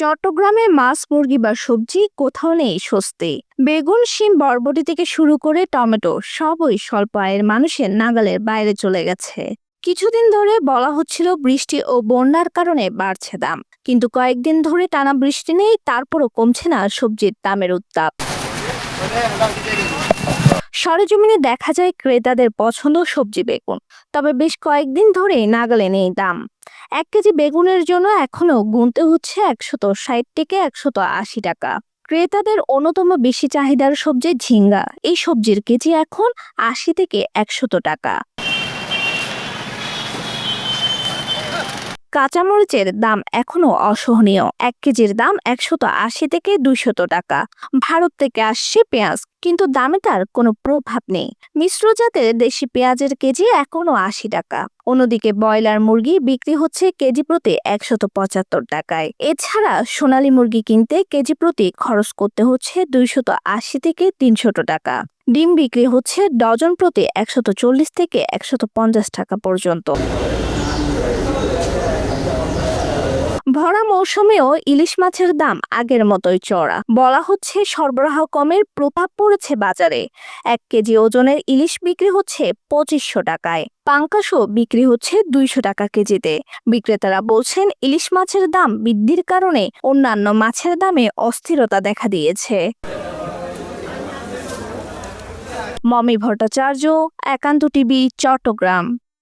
চট্টগ্রামে মাছ, মুরগি বা সবজি কোথাও নেই স্বস্তি। বেগুন, শিম, বরবটি থেকে শুরু করে টমেটো সবই স্বল্প আয়ের মানুষের নাগালের বাইরে চলে গেছে। কিছুদিন ধরে বলা হচ্ছিল বৃষ্টি ও বন্যার কারণে বাড়ছে দাম। কিন্তু কয়েকদিন ধরে টানা বৃষ্টি নেই, তারপরও কমছে না সবজির দামের উত্তাপ। সরেজমিনে দেখা যায় ক্রেতাদের পছন্দ সবজি, বেগুন। তবে বেশ কয়েকদিন ধরে নাগালে নেই দাম। এক কেজি বেগুনের জন্য এখনও গুনতে হচ্ছে একশত ষাট থেকে একশত আশি টাকা। ক্রেতাদের অন্যতম বেশি চাহিদার সবজি ঝিঙ্গা। এই সবজির কেজি এখন আশি থেকে একশত টাকা। কাঁচামরিচের দাম এখনও অসহনীয়। এক কেজির দাম একশত আশি থেকে দুইশত টাকা। ভারত থেকে আসছে পেঁয়াজ, কিন্তু দামে তার কোনো প্রভাব নেই। মিশ্র জাতের দেশি পেঁয়াজের কেজি এখনও আশি টাকা। অন্যদিকে ব্রয়লার মুরগি বিক্রি হচ্ছে কেজি প্রতি একশত পঁচাত্তর টাকায়। এছাড়া সোনালী মুরগি কিনতে কেজি প্রতি খরচ করতে হচ্ছে দুইশত আশি থেকে তিনশত টাকা। ডিম বিক্রি হচ্ছে ডজন প্রতি একশত চল্লিশ থেকে একশত পঞ্চাশ টাকা পর্যন্ত। মৌসুমেও ইলিশ মাছের দাম আগের মতোই চড়া বলা হচ্ছে সরবরাহ কমের প্রভাব পড়েছে বাজারে। এক কেজি ওজনের ইলিশ বিক্রি হচ্ছে পঁচিশশো টাকায়। পাঙ্কাশও বিক্রি হচ্ছে দুইশো টাকা কেজিতে। বিক্রেতারা বলছেন, ইলিশ মাছের দাম বৃদ্ধির কারণে অন্যান্য মাছের দামে অস্থিরতা দেখা দিয়েছে। মমি ভট্টাচার্য, একান্ত টিভি, চট্টগ্রাম।